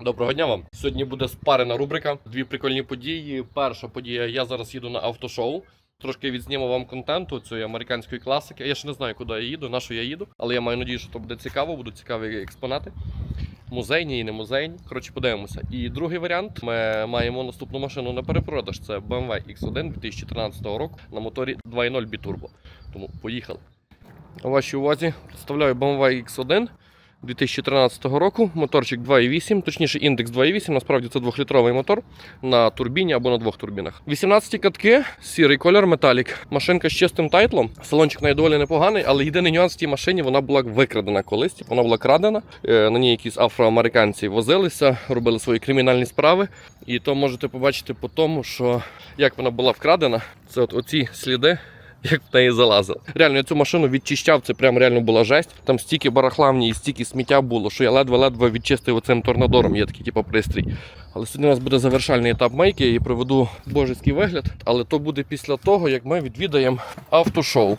Доброго дня вам. Сьогодні буде спарена рубрика. Дві прикольні події. Перша подія, я зараз їду на автошоу. Трошки відзніму вам контенту цієї американської класики. Я ще не знаю, куди я їду, на що я їду, але я маю надію, що це буде цікаво, будуть цікаві експонати. Музейні і не музейні. Коротше, подивимося. І другий варіант: ми маємо наступну машину на перепродаж. Це BMW X1 2013 року на моторі 2.0 бітурбо. Тому поїхали. У вашій увазі представляю BMW X1 2013 року. Моторчик 2.8, точніше індекс 2.8, насправді це 2-літровий мотор на турбіні або на двох турбінах. 18 катки, сірий колір, металік. Машинка з чистим тайтлом. Салончик неї доволі непоганий, але єдиний нюанс в тій машині вона була викрадена колись. типу, Вона була крадена. Е, На ній якісь афроамериканці возилися, робили свої кримінальні справи. І то можете побачити по тому, що як вона була вкрадена, це от оці сліди як в неї залазили. Реально, я цю машину відчищав, це прям реально була жесть. Там стільки барахла в ній і стільки сміття було, що я ледве-ледве відчистив оцим торнадором, є такий типу, пристрій. Але сьогодні у нас буде завершальний етап мейки, я її приведу божеський вигляд. Але то буде після того, як ми відвідаємо автошоу.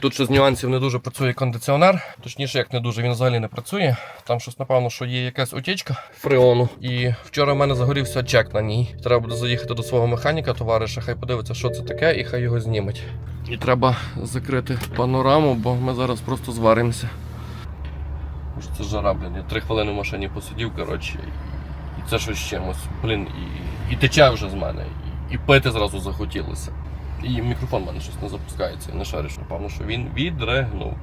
Тут ще з нюансів не дуже працює кондиціонер. Точніше, як не дуже, він взагалі не працює. Там щось, напевно, що є якась утічка фреону. І вчора в мене загорівся чек на ній. Треба буде заїхати до свого механіка, товариша, хай подивиться, що це таке, і хай його зніметь. І треба закрити панораму, бо ми зараз просто зваримося. Це жара, блін. Я три хвилини в машині посидів, коротше, і- це щось чимось. Блін, і, і тече вже з мене, і, і пити зразу захотілося. І мікрофон в мене щось не запускається, я не шариш, напевно, що він відригнув.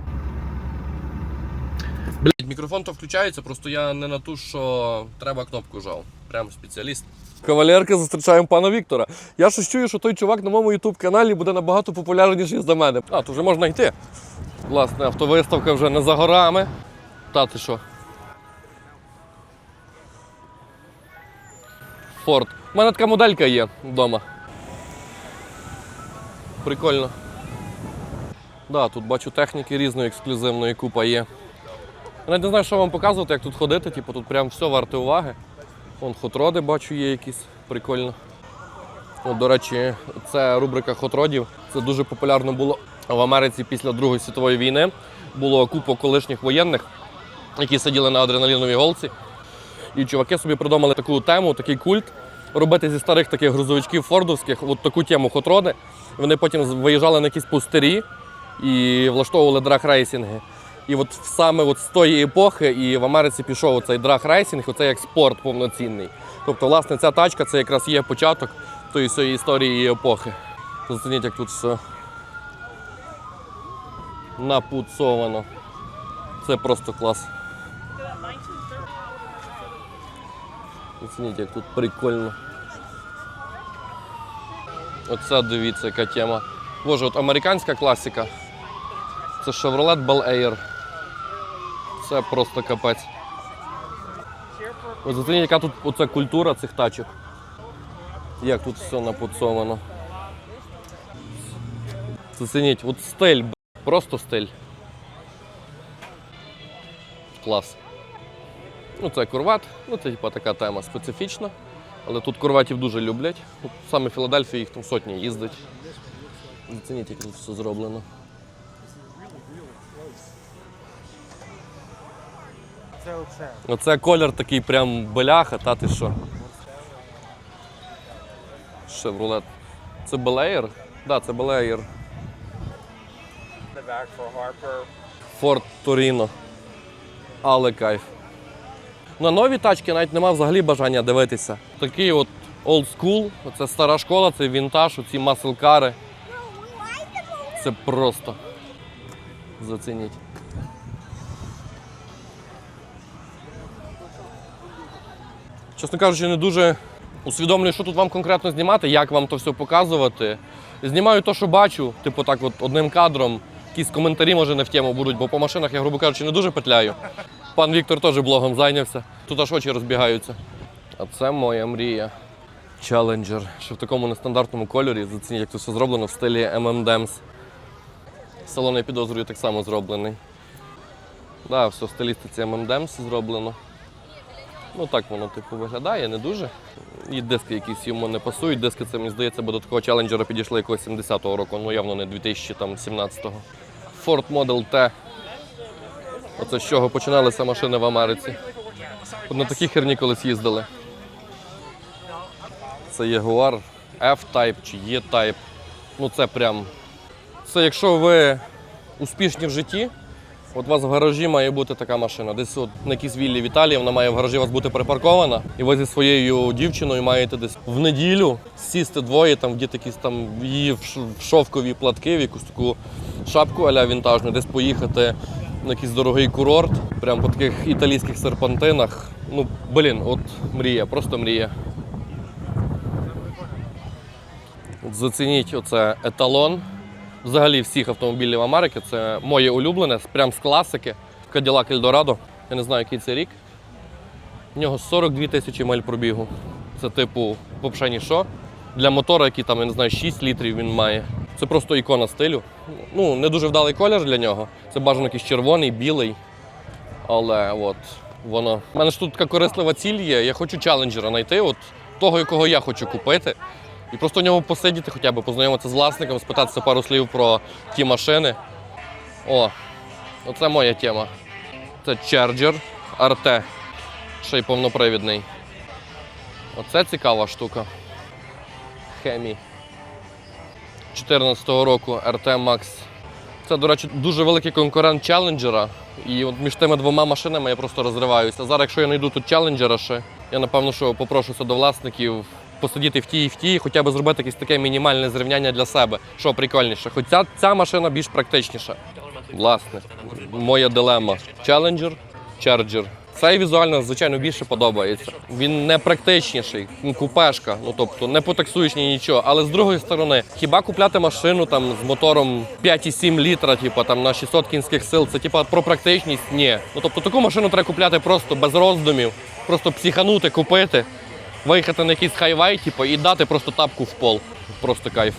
Блять, мікрофон то включається, просто я не на ту, що треба кнопку жав. Прям спеціаліст. Кавалерки, зустрічаємо пана Віктора. Я щось чую, що той чувак на моєму ютуб каналі буде набагато популярніший за мене. А, то вже можна йти. Власне, автовиставка вже не за горами. Та ти що? Форд. У мене така моделька є вдома. Прикольно. Да, тут бачу техніки різної ексклюзивної купа є. Я навіть не знаю, що вам показувати, як тут ходити, типу, тут прям все варте уваги. Вон хотроди бачу є якісь, прикольно. От, до речі, це рубрика хотродів. Це дуже популярно було в Америці після Другої світової війни. Було купа колишніх воєнних, які сиділи на адреналіновій голці. І чуваки собі придумали таку тему, такий культ. Робити зі старих таких грузовичків фордовських от таку тему хотроди. Вони потім виїжджали на якісь пустирі і влаштовували драг-рейсінги. І от саме от з тої епохи і в Америці пішов цей драг-рейсінг, оце як спорт повноцінний. Тобто, власне, ця тачка це якраз є початок тої історії і епохи. Зацініть, як тут все напуцовано. Це просто клас. Оцініть, як тут прикольно. Оце дивіться, яка тема. Боже, от американська класика. Це Chevrolet Bel Air. Це просто капець. Ось зацініть, яка тут оця культура цих тачок. Як тут все напуцовано. Зацініть, от стиль, просто стиль. Клас. Ну, це корват, ну це типа така тема специфічна. Але тут корватів дуже люблять. От Саме в Філадельфії їх там сотні їздить. Зацініть, як тут все зроблено. Це оце. Оце колір такий прям беляха, та ти що? Шевролет. Це Белеєр? Так, да, це Белеєр. Форд Торіно. Але кайф. На нові тачки навіть нема взагалі бажання дивитися. Такий от old school, це стара школа, це вінтаж, оці маселкари. Це просто. Зацініть. Чесно кажучи, не дуже усвідомлюю, що тут вам конкретно знімати, як вам то все показувати. Знімаю те, що бачу, типу так, от одним кадром. Якісь коментарі, може, не в тему будуть, бо по машинах я, грубо кажучи, не дуже петляю. Пан Віктор теж блогом зайнявся. Тут аж очі розбігаються. А це моя мрія. Challenger. Ще в такому нестандартному кольорі. Зацініть, як це все зроблено в стилі M&M's. Салон, я підозрюю, так само зроблений. Так, да, все в стилістиці M&M's зроблено. Ну так воно типу виглядає, не дуже. І диски якісь йому не пасують. Диски, це мені здається, бо до такого челенджера підійшли якогось 70-го року, ну явно не 2017-го. Ford Model T. Оце з чого починалися машини в Америці. На такій херні колись їздили. Це Jaguar F-Type чи E-Type. Ну це прям. Це якщо ви успішні в житті, от у вас в гаражі має бути така машина. Десь от на якійсь віллі в Італії вона має в гаражі у вас бути припаркована. І ви зі своєю дівчиною маєте десь в неділю сісти двоє, там вдіти якісь там її в шовкові платки, в якусь таку шапку аля вінтажну, десь поїхати якийсь дорогий курорт, прямо по таких італійських серпантинах. Ну, блін, от мрія, просто мрія. От Зацініть оце еталон. Взагалі всіх автомобілів Америки це моє улюблене, прям з класики. Cadillac Eldorado. Я не знаю, який це рік. В нього 42 тисячі миль пробігу. Це типу, взагалі що. Для мотора, який там, я не знаю, 6 літрів він має. Це просто ікона стилю. Ну, не дуже вдалий колір для нього. Це бажано якийсь червоний, білий. Але от воно. У мене ж тут така корислива ціль є. Я хочу челенджера знайти, от того, якого я хочу купити. І просто в ньому посидіти хоча б, познайомитися з власником, спитатися пару слів про ті машини. О, оце моя тема. Це Charger RT. Ще й повнопривідний. Оце цікава штука. Хемі. 14-го року RT Max. Це, до речі, дуже великий конкурент челенджера. І от між тими двома машинами я просто розриваюся. Зараз, якщо я знайду тут челенджера ще, я напевно, що попрошуся до власників посидіти в тій і в тій, хоча б зробити якесь таке мінімальне зрівняння для себе, що прикольніше. Хоча ця машина більш практичніша. Власне, моя дилема. Челенджер, Charger. Цей візуально, звичайно, більше подобається. Він не практичніший, купешка, ну тобто не потаксуєш ні нічого. Але з другої сторони, хіба купляти машину там з мотором 5,7 літра, типу там на 600 кінських сил, це типа про практичність? Ні. Ну тобто таку машину треба купляти просто без роздумів, просто психанути, купити, виїхати на якийсь хайвай, типу, і дати просто тапку в пол. Просто кайф.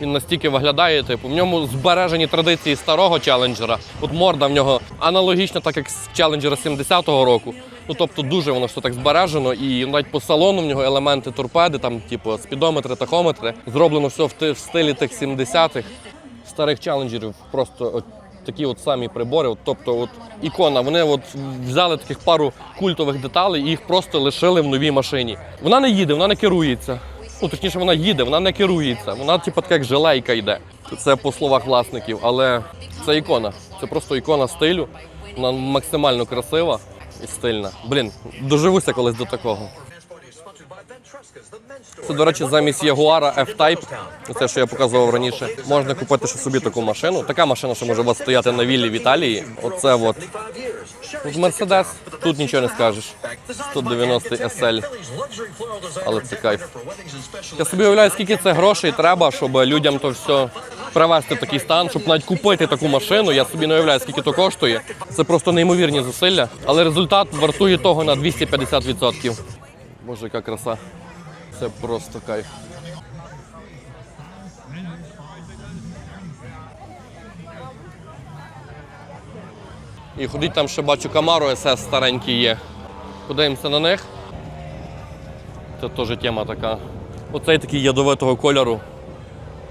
Він настільки виглядає, типу, в ньому збережені традиції старого челенджера. От морда в нього аналогічна, так як з челенджера 70-го року. Ну тобто дуже воно все так збережено, і навіть по салону в нього елементи торпеди, там, типу, спідометри, тахометри. Зроблено все в, в стилі тих 70-х. Старих челенджерів просто от такі от самі прибори. От, тобто, от ікона. Вони от взяли таких пару культових деталей і їх просто лишили в новій машині. Вона не їде, вона не керується. Ну, точніше, вона їде, вона не керується. Вона, типу, така як желейка йде. Це по словах власників, але це ікона. Це просто ікона стилю. Вона максимально красива і стильна. Блін, доживуся колись до такого. Це, до речі, замість Ягуара F-Type, це що я показував раніше, можна купити ще собі таку машину. Така машина, що може у вас стояти на віллі в Італії. Оце от. Мерседес, тут нічого не скажеш. 190 SL. Але це кайф. Я собі уявляю, скільки це грошей треба, щоб людям то все привести в такий стан, щоб навіть купити таку машину. Я собі не уявляю, скільки то коштує. Це просто неймовірні зусилля, але результат вартує того на 250%. Боже, яка краса. Це просто кайф. І ходить там ще бачу Камару СС старенький є. Подивимося на них. Це теж тема така. Оцей такий ядовитого кольору.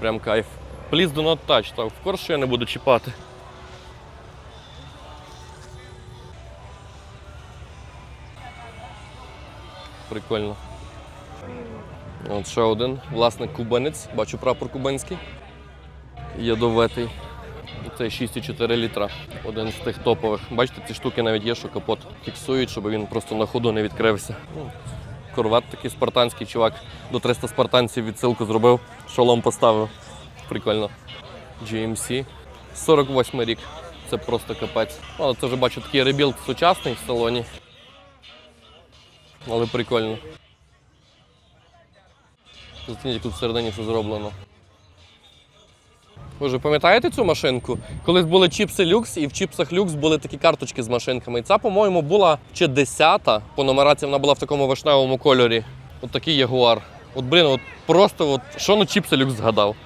Прям кайф. Please do not touch. Так, в що я не буду чіпати. Прикольно. От ще один власник кубанець. Бачу прапор кубанський. Ядовитий. Це 6,4 літра. Один з тих топових. Бачите, ці штуки навіть є, що капот фіксують, щоб він просто на ходу не відкрився. Ну, Корвет такий спартанський чувак. До 300 спартанців відсилку зробив, шолом поставив. Прикольно. GMC. 48 рік. Це просто капець. Ну, Але це вже бачу такий ребілд сучасний в салоні. Але прикольно. Зацініть, як тут всередині все зроблено. Вже пам'ятаєте цю машинку? Колись були чіпси люкс, і в чіпсах люкс були такі карточки з машинками. І ця, по-моєму, була чи 10-та. По нумерації вона була в такому вишневому кольорі. От такий ягуар. От, блін, от просто от, що на чіпси люкс згадав.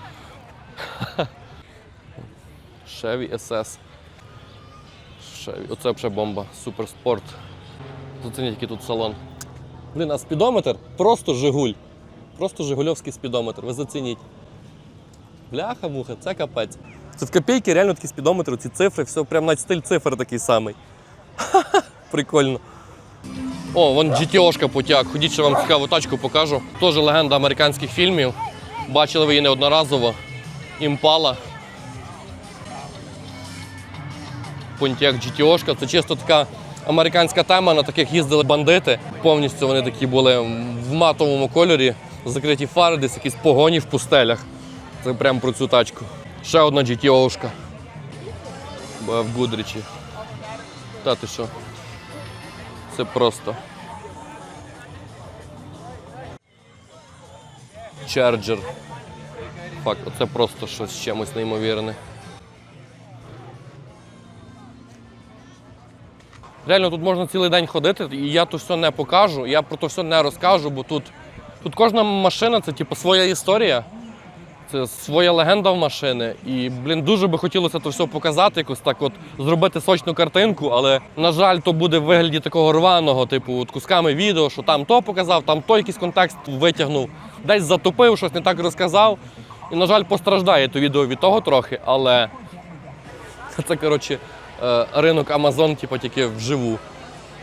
Chevy SS. Chevy. Оце взагалі бомба. Суперспорт. Зацініть, який тут салон. Блін, а спідометр просто Жигуль. Просто Жигульовський спідометр. Ви зацініть. Бляха муха, це капець. Це в копійки реально такий спідометр, ці цифри, все прям навіть стиль цифр такий самий. Прикольно. О, вон GTO-шка потяг. Ходіть, що вам цікаву тачку покажу. Теж легенда американських фільмів. Бачили ви її неодноразово. Імпала. Pontiac GTO-шка. Це чисто така американська тема, на таких їздили бандити. Повністю вони такі були в матовому кольорі, закриті фари, десь якісь погоні в пустелях. Це прямо про цю тачку. Ще одна GTO-шка. В Гудрічі. Та ти що? Це просто. Charger. Фак, оце просто щось чимось неймовірне. Реально тут можна цілий день ходити, і я то все не покажу, я про то все не розкажу, бо тут, тут кожна машина це типу своя історія, це своя легенда в машини. І, блін, дуже би хотілося то все показати, якось так от зробити сочну картинку, але, на жаль, то буде в вигляді такого рваного, типу, от кусками відео, що там то показав, там то якийсь контекст витягнув, десь затопив, щось не так розказав. І, на жаль, постраждає то відео від того трохи, але це, коротше, е, ринок Амазон, типу, тільки вживу.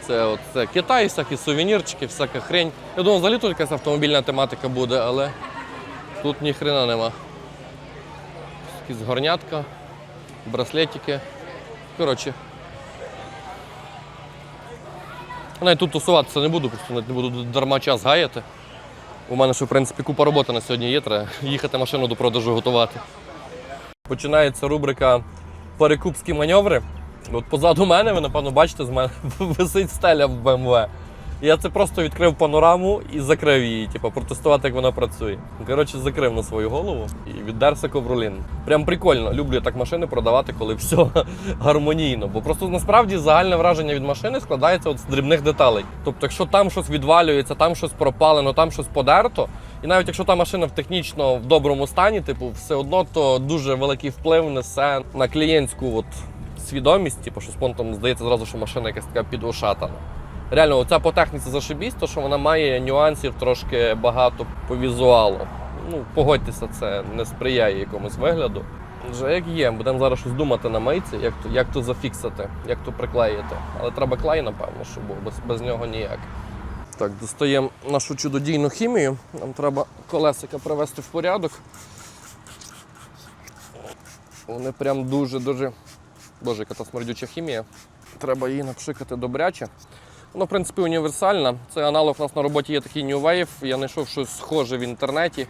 Це, це Китай, всякі сувенірчики, всяка хрень. Я думав, взагалі тут якась автомобільна тематика буде, але тут ні хрена нема. Якісь горнятка, браслетики. Коротше. Навіть тут тусуватися не буду, просто не буду дарма час гаяти. У мене ще, в принципі, купа роботи на сьогодні є, треба їхати машину до продажу готувати. Починається рубрика Перекупські маневри. От позаду мене, ви напевно бачите, з мене висить стеля в БМВ. Я це просто відкрив панораму і закрив її, типу, протестувати, як вона працює. Коротше, закрив на свою голову і віддерся ковролін. Прям прикольно. Люблю так машини продавати, коли все гармонійно. Бо просто насправді загальне враження від машини складається от з дрібних деталей. Тобто, якщо там щось відвалюється, там щось пропалено, там щось подерто, і навіть якщо та машина в технічно в доброму стані, типу, все одно то дуже великий вплив несе на клієнтську от свідомість, типу, що спонтом здається зразу, що машина якась така підошатана. Реально, оця по техніці зашибісь, то що вона має нюансів трошки багато по візуалу. Ну, погодьтеся, це не сприяє якомусь вигляду. Вже як є, будемо зараз щось думати на мийці, як то, як то зафіксити, як то приклеїти. Але треба клей, напевно, щоб був, без, без нього ніяк. Так, достаємо нашу чудодійну хімію. Нам треба колесика привести в порядок. Вони прям дуже-дуже. Боже, яка та смердюча хімія. Треба її напшикати добряче. Вона, в принципі, універсальна. Це аналог у нас на роботі є такий New Wave. Я знайшов щось схоже в інтернеті.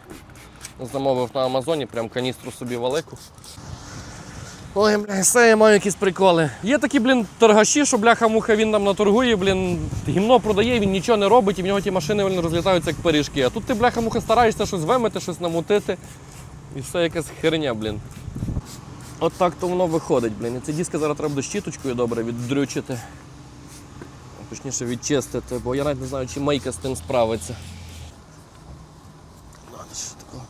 Замовив на Амазоні, прям каністру собі велику. Ой, бля, все, я маю якісь приколи. Є такі, блін, торгаші, що бляха-муха він нам наторгує, блін, гімно продає, він нічого не робить, і в нього ті машини блін, розлітаються як пиріжки. А тут ти, бляха-муха, стараєшся щось вимити, щось намутити. І все якась херня, блін. От так то воно виходить, блін. І ці диски зараз треба буде щіточкою добре віддрючити. Точніше відчистити, бо я навіть не знаю, чи майка з тим справиться. Надо ще такого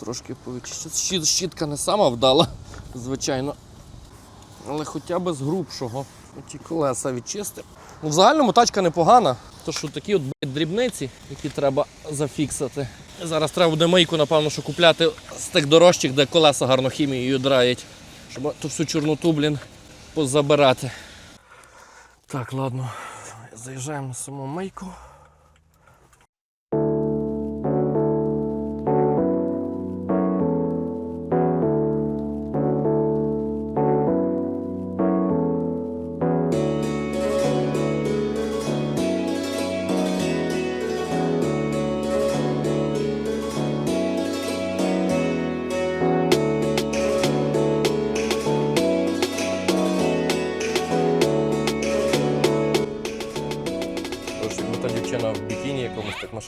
трошки повідчистити. Щітка не сама вдала, звичайно. Але хоча б з грубшого. Ті колеса відчистив. Ну, в загальному тачка непогана, то що такі от дрібниці, які треба зафіксити. Зараз треба буде мийку, напевно, що купляти з тих дорожчих, де колеса гарно хімією драють, щоб ту всю чорноту, блін, позабирати. Так, ладно, заїжджаємо на саму мийку.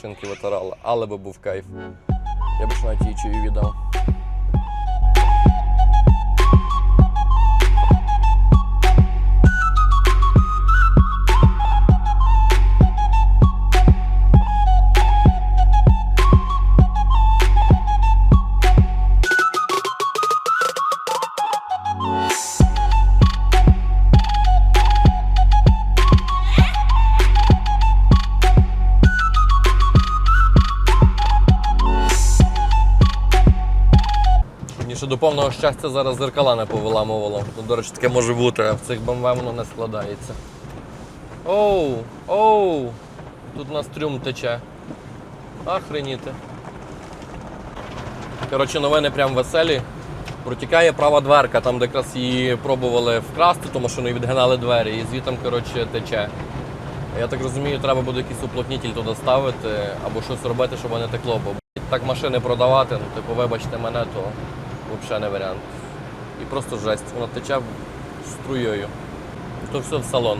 Машинки витирала, але би був кайф. Я б ж навіть їй чую віддав. До повного щастя зараз зеркала не повиламувало. Ну, до речі, таке може бути, а в цих BMW воно не складається. Оу, оу. Тут у нас трюм тече. Охреніти. Коротше, новини прям веселі. Протікає права дверка, там де якраз її пробували вкрасти, ту машину і відгинали двері, і звітом коротше, тече. Я так розумію, треба буде якийсь уплотнітель туди ставити або щось робити, щоб не текло. Бо так машини продавати, ну типу, вибачте мене, то взагалі не варіант. І просто жесть, вона тече струєю. То все в салон.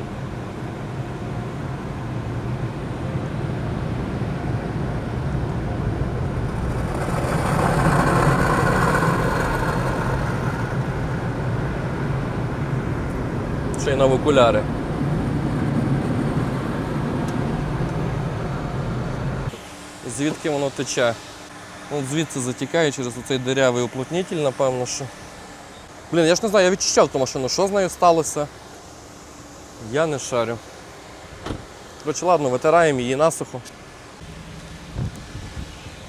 Ще й на окуляри. Звідки воно тече? От звідси затікає через оцей дирявий уплотнітель, напевно, що. Блін, я ж не знаю, я відчищав ту машину, що з нею сталося. Я не шарю. Коротше, ладно, витираємо її насухо.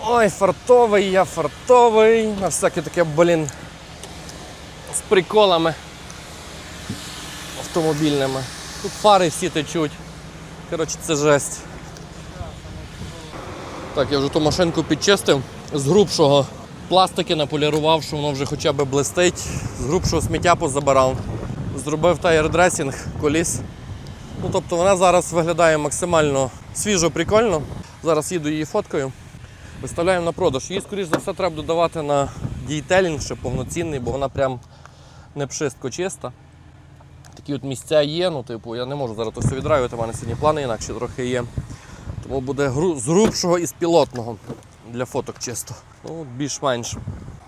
Ой, фартовий, я фартовий. На всяке таке, блін. З приколами автомобільними. Тут фари всі течуть. Коротше, це жесть. Так, я вже ту машинку підчистив з грубшого пластики наполірував, що воно вже хоча б блистить. З грубшого сміття позабирав. Зробив тайр-дресінг коліс. Ну, тобто вона зараз виглядає максимально свіжо, прикольно. Зараз їду її фоткою. Виставляємо на продаж. Її, скоріш за все, треба додавати на дійтелінг, ще повноцінний, бо вона прям не пшистко чиста. Такі от місця є, ну, типу, я не можу зараз все відраювати, у мене сьогодні плани інакші трохи є. Тому буде з грубшого і з пілотного для фоток чисто. Ну, більш-менш.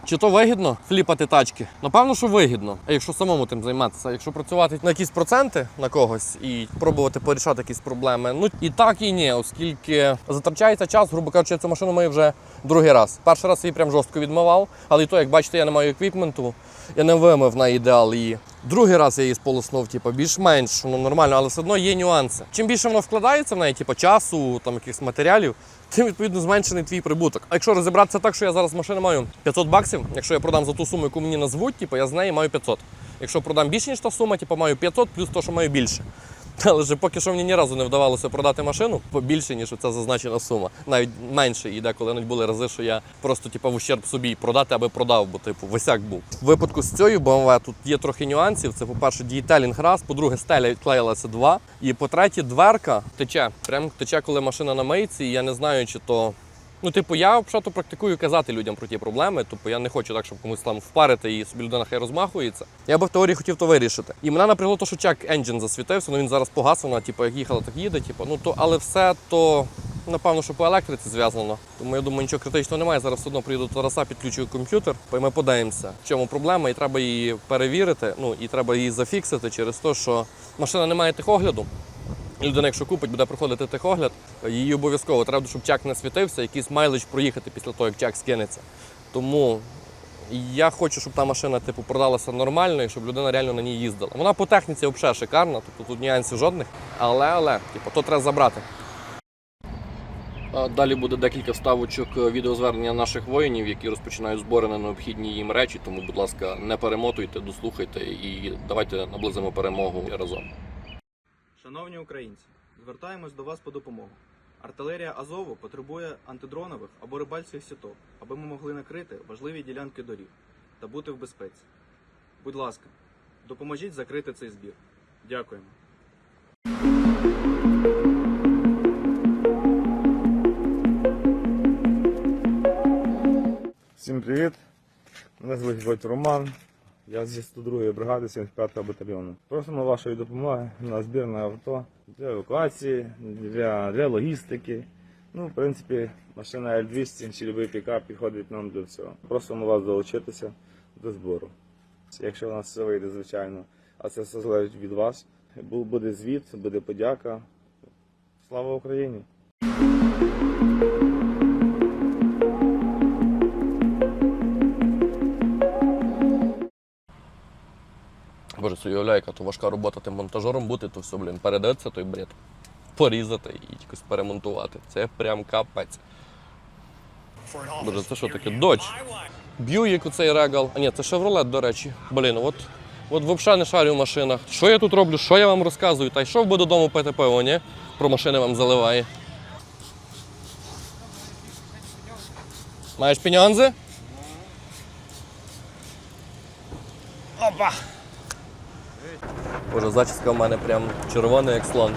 Чи то вигідно фліпати тачки? Напевно, що вигідно. А якщо самому тим займатися, якщо працювати на якісь проценти на когось і пробувати порішати якісь проблеми, ну і так і ні, оскільки затрачається час, грубо кажучи, цю машину маю вже другий раз. Перший раз її прям жорстко відмивав, але і то, як бачите, я не маю еквіпменту, я не вимив на ідеал її. Другий раз я її сполоснув, типу, більш-менш ну, нормально, але все одно є нюанси. Чим більше воно вкладається в неї, типу, часу, там якихось матеріалів, тим відповідно зменшений твій прибуток. А якщо розібратися так, що я зараз машину маю 500 баксів, якщо я продам за ту суму, яку мені назвуть, типу, я з неї маю 500. Якщо продам більше, ніж та сума, типу, маю 500 плюс то, що маю більше. Але ж поки що мені ні разу не вдавалося продати машину побільше, ніж ця зазначена сума. Навіть менше. І деколи навіть були рази, що я просто типу, в ущерб собі продати, аби продав, бо типу висяк був. В випадку з цією BMW тут є трохи нюансів. Це, по-перше, дієтелінг раз, по-друге, стеля відклеїлася два. І по-третє, дверка тече. Прям тече, коли машина на мийці, і я не знаю, чи то. Ну, типу, я взагалі практикую казати людям про ті проблеми. Тобто я не хочу так, щоб комусь там впарити і собі людина хай розмахується. Я би в теорії хотів то вирішити. І мене напрягло то, що чек енджин засвітився, ну він зараз погас, вона, типу, як їхала, так їде. Типу, ну то, але все то. Напевно, що по електриці зв'язано. Тому я думаю, нічого критичного немає. Зараз все одно приїду до Тараса, підключую комп'ютер, і ми подивимося, в чому проблема, і треба її перевірити. Ну і треба її зафіксити через те, що машина не має техогляду. Людина, якщо купить, буде проходити техогляд, її обов'язково треба, щоб чек не світився, якийсь майлич проїхати після того, як чек скинеться. Тому я хочу, щоб та машина типу, продалася нормально і щоб людина реально на ній їздила. Вона по техніці взагалі шикарна, тобто тут нюансів жодних. Але, але, типу, то треба забрати. Далі буде декілька вставочок е, відеозвернення наших воїнів, які розпочинають збори на необхідні їм речі. Тому, будь ласка, не перемотуйте, дослухайте і давайте наблизимо перемогу разом. Шановні українці, звертаємось до вас по допомогу. Артилерія Азову потребує антидронових або рибальських сіток, аби ми могли накрити важливі ділянки доріг та бути в безпеці. Будь ласка, допоможіть закрити цей збір. Дякуємо. Всім привіт! Мене звуть Роман. Я зі 102-ї бригади 75-го батальйону. Просимо вашої допомоги на збір на авто для евакуації, для, для логістики. Ну, в принципі, машина L200 чи будь-який пікап підходить нам для всього. Просимо вас долучитися до збору. Якщо у нас все вийде, звичайно, а це все залежить від вас. Буде звіт, буде подяка. Слава Україні! Боже, уявляю, яка то важка робота тим монтажером бути, то все, блін, передається той бред. Порізати і якось перемонтувати. Це прям капець. Боже, це що таке? Додж. Б'юїк у цей регал. А ні, це шевролет, до речі. Блін, от от взагалі не шарю в машинах. Що я тут роблю, що я вам розказую? Та йшов би додому пити пиво, ні? Про машини вам заливає. Маєш пінянзи? Опа! Боже, зачіска в мене прям червона, як слон.